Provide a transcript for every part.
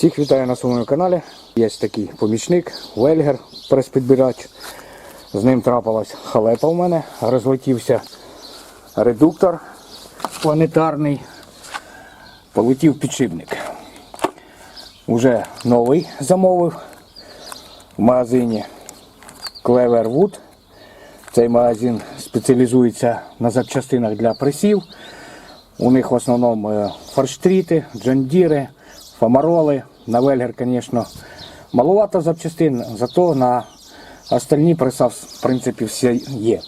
Всіх вітаю на своєму каналі. Є такий помічник, вельгер, прес-підбирач. З ним трапилась халепа у мене. Розлетівся редуктор планетарний. Полетів підшипник. Уже новий замовив в магазині Clever Wood. Цей магазин спеціалізується на запчастинах для пресів. У них в основному е, форштріти, джондіри, фамароли. На вельгер, звісно, маловато запчастин, зато на остальні преса, в принципі, все є.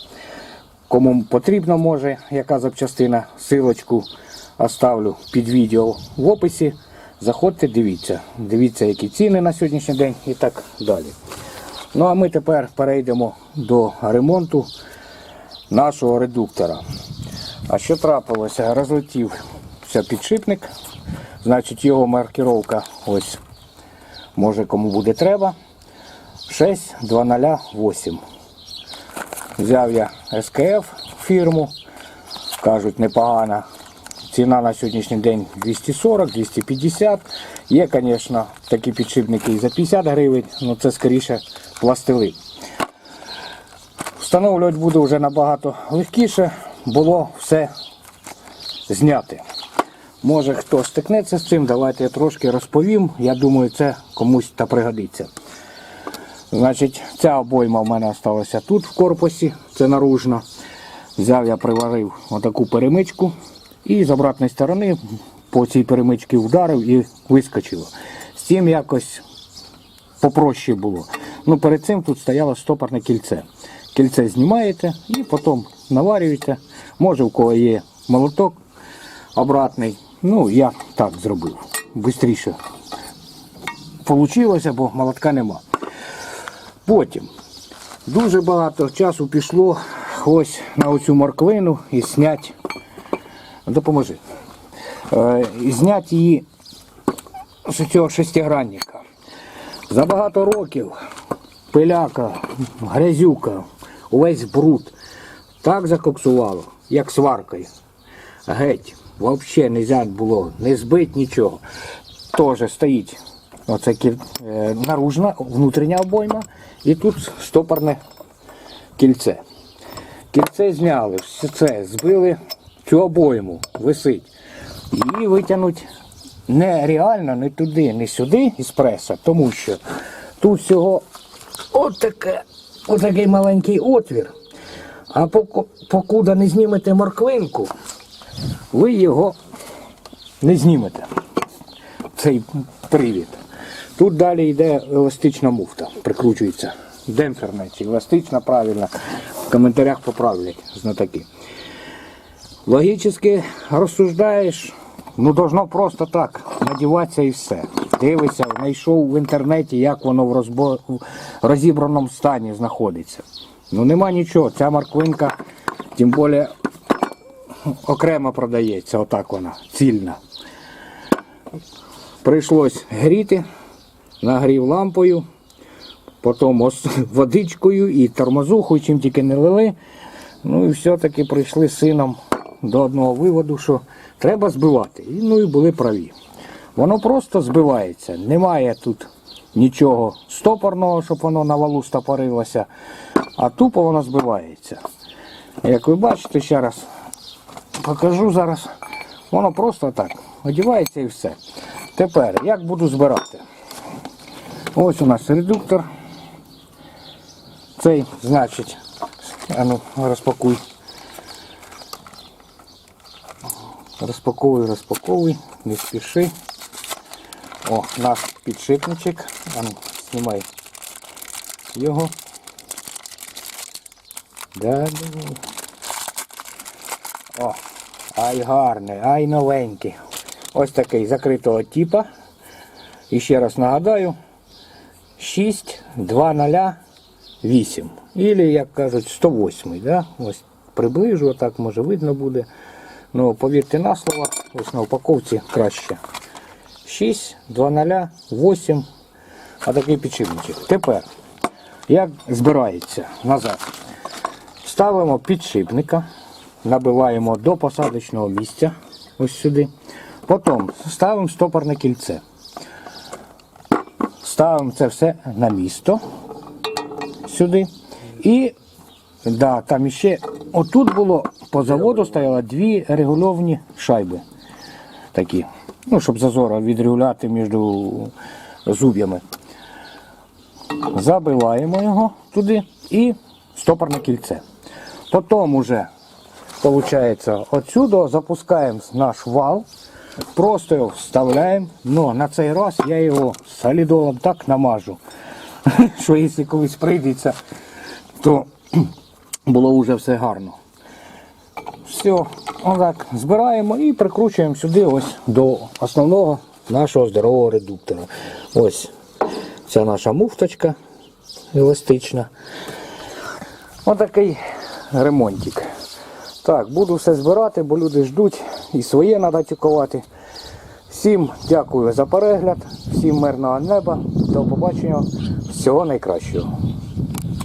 Кому потрібно може, яка запчастина, силочку оставлю під відео в описі. Заходьте, дивіться. Дивіться, які ціни на сьогоднішній день і так далі. Ну а ми тепер перейдемо до ремонту нашого редуктора. А що трапилося? Розлетівся підшипник, значить його маркировка ось може кому буде треба. 6208. Взяв я СКФ фірму, кажуть непогана. Ціна на сьогоднішній день 240-250. Є, звісно, такі підшипники і за 50 гривень, але це скоріше пластилин. Встановлювати буде вже набагато легкіше, було все зняти. Може хто стикнеться з цим, давайте я трошки розповім. Я думаю, це комусь та пригодиться. Значить, ця обойма в мене залишилася тут в корпусі, це наружно. Взяв я приварив отаку перемичку і з обратної сторони по цій перемичці вдарив і вискочило. З цим якось попроще було. Ну, перед цим тут стояло стопорне кільце. Кільце знімаєте і потім наварюєте. Може, у кого є молоток обратний. Ну, я так зробив. Бистріше вийшло, бо молотка нема. Потім дуже багато часу пішло ось на оцю морквину і зняти. Допоможи. Е, і зняти її з цього шестигранника. За багато років пиляка, грязюка, увесь бруд так закоксувало, як сваркою. Геть, взагалі не можна було не збити нічого. Теж стоїть оце е, наружна, внутрішня обойма і тут стопорне кільце. Кільце зняли, все це збили цю обойму, висить. Її витягнути нереально не туди, не сюди із преса, тому що тут всього отаке, отакий маленький отвір. А поки, покуда не знімете морквинку, ви його не знімете. Цей привід. Тут далі йде еластична муфта, прикручується. Демпферна чи еластична, правильно. В коментарях поправлять знатоки. Логічно розсуждаєш, ну должно просто так надіватися і все. Дивишся, знайшов в інтернеті, як воно в, розбо... в розібраному стані знаходиться. Ну нема нічого, ця морквинка, тим більше окремо продається, отак вона, цільна. Прийшлось гріти, нагрів лампою, потім водичкою і тормозухою, чим тільки не лили. Ну і все-таки прийшли з сином до одного виводу, що треба збивати. І, ну і були праві. Воно просто збивається. Немає тут нічого стопорного, щоб воно на валу стопорилося, а тупо воно збивається. Як ви бачите, ще раз покажу зараз. Воно просто так одівається і все. Тепер, як буду збирати? Ось у нас редуктор. Цей, значить, а ну, розпакуй. Розпаковуй, розпаковуй, не спіши. О, наш підшипничок. А ну, знімай його. Да, да. О, ай гарний, ай новенький. Ось такий закритого типа. І ще раз нагадаю, 62008. Ілі, як кажуть, 108. Да? Ось приближу, отак може видно буде. Ну, повірте на слово, ось на упаковці краще. 62008. А такий підшипничок. Тепер, як збирається назад. Ставимо підшипника, набиваємо до посадочного місця, ось сюди. Потім ставимо стопорне кільце. ставимо це все на місто сюди. І да, там іще отут було по заводу стояло дві регульовані шайби. Такі. Ну, щоб зазора відрегуляти між зуб'ями. Забиваємо його туди і стопорне кільце. Потім уже, виходить, отсюди запускаємо наш вал, просто його вставляємо. Но на цей раз я його солідолом так намажу, що якщо колись прийдеться, то було вже все гарно. Все, отак збираємо і прикручуємо сюди ось до основного нашого здорового редуктора. Ось ця наша муфточка еластична. Отакий ремонтик. Так, буду все збирати, бо люди ждуть і своє треба тюкувати. Всім дякую за перегляд, всім мирного неба, до побачення, всього найкращого.